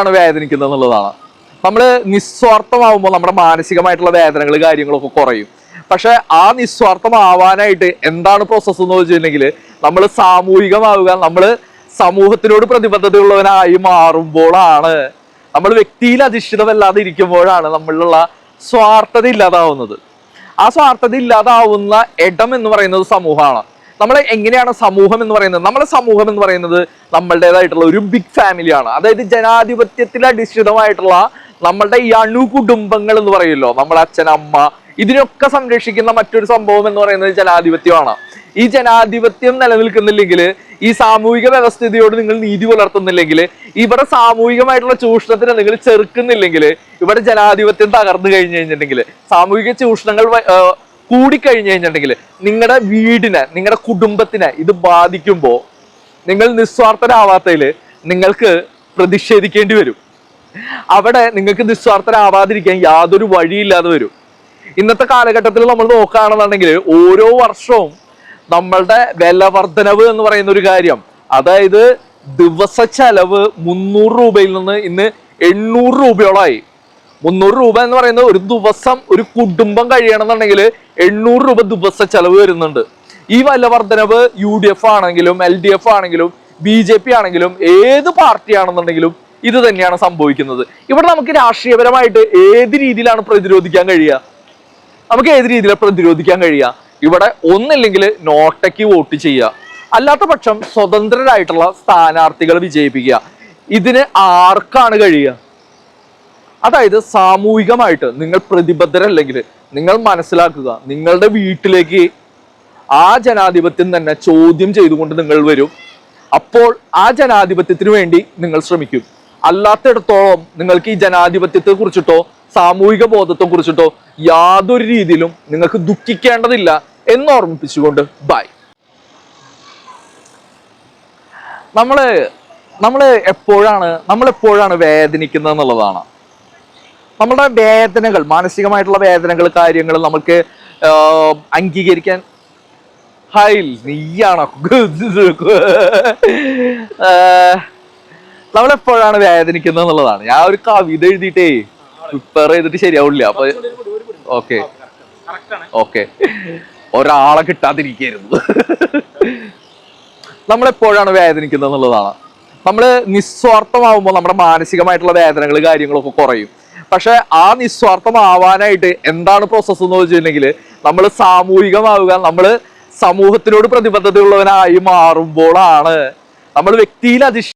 ആണ് വേദനിക്കുന്നത് എന്നുള്ളതാണ്. നമ്മൾ നിസ്വാർത്ഥമാവുമ്പോൾ നമ്മുടെ മാനസികമായിട്ടുള്ള വേദനകൾ കാര്യങ്ങളൊക്കെ കുറയും. പക്ഷെ ആ നിസ്വാർത്ഥമാവാനായിട്ട് എന്താണ് പ്രോസസ്സ് എന്ന് വെച്ചിട്ടുണ്ടെങ്കിൽ നമ്മൾ സാമൂഹികമാവുക നമ്മൾ സമൂഹത്തിനോട് പ്രതിബദ്ധതയുള്ളവനായി മാറുമ്പോഴാണ്. നമ്മൾ വ്യക്തിയിൽ അധിഷ്ഠിതമല്ലാതെ ഇരിക്കുമ്പോഴാണ് നമ്മളിലുള്ള സ്വാർത്ഥത ഇല്ലാതാവുന്നത്. ആ സ്വാർത്ഥത ഇല്ലാതാവുന്ന ഇടം എന്ന് പറയുന്നത് സമൂഹമാണ്. നമ്മൾ എങ്ങനെയാണ് സമൂഹം എന്ന് പറയുന്നത്? നമ്മുടെ സമൂഹം എന്ന് പറയുന്നത് നമ്മളുടേതായിട്ടുള്ള ഒരു ബിഗ് ഫാമിലിയാണ് അതായത് ജനാധിപത്യത്തിൽ അധിഷ്ഠിതമായിട്ടുള്ള നമ്മളുടെ ഈ അണുകുടുംബങ്ങൾ എന്ന് പറയുമല്ലോ നമ്മുടെ അച്ഛൻ അമ്മ ഇതിനൊക്കെ സംരക്ഷിക്കുന്ന മറ്റൊരു സംഭവം എന്ന് പറയുന്നത് ജനാധിപത്യമാണ്. ഈ ജനാധിപത്യം നിലനിൽക്കുന്നില്ലെങ്കിൽ ഈ സാമൂഹിക വ്യവസ്ഥിതിയോട് നിങ്ങൾ നീതി പുലർത്തുന്നില്ലെങ്കിൽ ഇവിടെ സാമൂഹികമായിട്ടുള്ള ചൂഷണത്തിന് നിങ്ങൾ ചെറുക്കുന്നില്ലെങ്കിൽ ഇവിടെ ജനാധിപത്യം തകർന്നു കഴിഞ്ഞു കഴിഞ്ഞിട്ടുണ്ടെങ്കിൽ സാമൂഹിക ചൂഷണങ്ങൾ കൂടിക്കഴിഞ്ഞു കഴിഞ്ഞിട്ടുണ്ടെങ്കിൽ നിങ്ങളുടെ വീടിനെ നിങ്ങളുടെ കുടുംബത്തിനെ ഇത് ബാധിക്കുമ്പോൾ നിങ്ങൾ നിസ്വാർത്ഥരാവാത്തതിൽ നിങ്ങൾക്ക് പ്രതിഷേധിക്കേണ്ടി വരും. അവിടെ നിങ്ങൾക്ക് നിസ്വാർത്ഥരാവാതിരിക്കാൻ യാതൊരു വഴിയില്ലാതെ വരും. ഇന്നത്തെ കാലഘട്ടത്തിൽ നമ്മൾ നോക്കുകയാണെന്നുണ്ടെങ്കിൽ ഓരോ വർഷവും നമ്മളുടെ വില വർധനവ് എന്ന് പറയുന്ന ഒരു കാര്യം അതായത് ദിവസ ചെലവ് മുന്നൂറ് രൂപയിൽ നിന്ന് ഇന്ന് എണ്ണൂറ് രൂപയോളമായി മുന്നൂറ് രൂപ എന്ന് പറയുന്നത് ഒരു ദിവസം ഒരു കുടുംബം കഴിയണമെന്നുണ്ടെങ്കിൽ എണ്ണൂറ് രൂപ ദിവസ ചെലവ് വരുന്നുണ്ട്. ഈ വല്ല വർധനവ് യു ഡി എഫ് ആണെങ്കിലും എൽ ഡി എഫ് ആണെങ്കിലും ബി ജെ പി ആണെങ്കിലും ഏത് പാർട്ടിയാണെന്നുണ്ടെങ്കിലും ഇത് തന്നെയാണ് സംഭവിക്കുന്നത്. ഇവിടെ നമുക്ക് രാഷ്ട്രീയപരമായിട്ട് ഏത് രീതിയിലാണ് പ്രതിരോധിക്കാൻ കഴിയുക? നമുക്ക് ഏത് രീതിയിലാണ് പ്രതിരോധിക്കാൻ കഴിയുക? ഇവിടെ ഒന്നില്ലെങ്കിൽ നോട്ടയ്ക്ക് വോട്ട് ചെയ്യുക. അല്ലാത്ത പക്ഷം സ്വതന്ത്രരായിട്ടുള്ള സ്ഥാനാർത്ഥികളെ വിജയിപ്പിക്കുക. ഇതിന് ആർക്കാണ് കഴിയുക? അതായത് സാമൂഹികമായിട്ട് നിങ്ങൾ പ്രതിബദ്ധരല്ലെങ്കിൽ നിങ്ങൾ മനസ്സിലാക്കുക നിങ്ങളുടെ വീട്ടിലേക്ക് ആ ജനാധിപത്യം തന്നെ ചോദ്യം ചെയ്തുകൊണ്ട് നിങ്ങൾ വരും. അപ്പോൾ ആ ജനാധിപത്യത്തിന് വേണ്ടി നിങ്ങൾ ശ്രമിക്കും. അല്ലാത്തിടത്തോളം നിങ്ങൾക്ക് ഈ ജനാധിപത്യത്തെ കുറിച്ചിട്ടോ സാമൂഹിക ബോധത്തെ കുറിച്ചിട്ടോ യാതൊരു രീതിയിലും നിങ്ങൾക്ക് ദുഃഖിക്കേണ്ടതില്ല എന്ന് ഓർമ്മിപ്പിച്ചുകൊണ്ട് ബൈ നമ്മൾ നമ്മൾ എപ്പോഴാണ് നമ്മൾ എപ്പോഴാണ് വേദനിക്കുന്നത് എന്നുള്ളതാണ് നമ്മളുടെ വേദനകൾ മാനസികമായിട്ടുള്ള വേദനകൾ കാര്യങ്ങൾ നമുക്ക് അംഗീകരിക്കാൻ ഹായ് നീയാണോ? നമ്മളെപ്പോഴാണ് വേദനിക്കുന്നത് എന്നുള്ളതാണ്. ഞാൻ ഒരു കവിത എഴുതിയിട്ടേ പ്രിപ്പയർ ചെയ്തിട്ട് ശരിയാവില്ല. അപ്പൊ ഓക്കെ ഓക്കെ ഒരാളെ കിട്ടാതിരിക്കുന്നു നമ്മളെപ്പോഴാണ് വേദനിക്കുന്നത് എന്നുള്ളതാണ്. നമ്മൾ നിസ്വാർത്ഥമാവുമ്പോൾ നമ്മുടെ മാനസികമായിട്ടുള്ള വേദനകൾ കാര്യങ്ങളൊക്കെ കുറയും. പക്ഷെ ആ നിസ്വാർത്ഥമാവാനായിട്ട് എന്താണ് പ്രോസസ്സ് എന്ന് വെച്ചിട്ടുണ്ടെങ്കിൽ നമ്മൾ സാമൂഹികമാവുക നമ്മൾ സമൂഹത്തിനോട് പ്രതിബദ്ധതയുള്ളവനായി മാറുമ്പോഴാണ് നമ്മൾ വ്യക്തിയിൽ അധിഷ്ഠ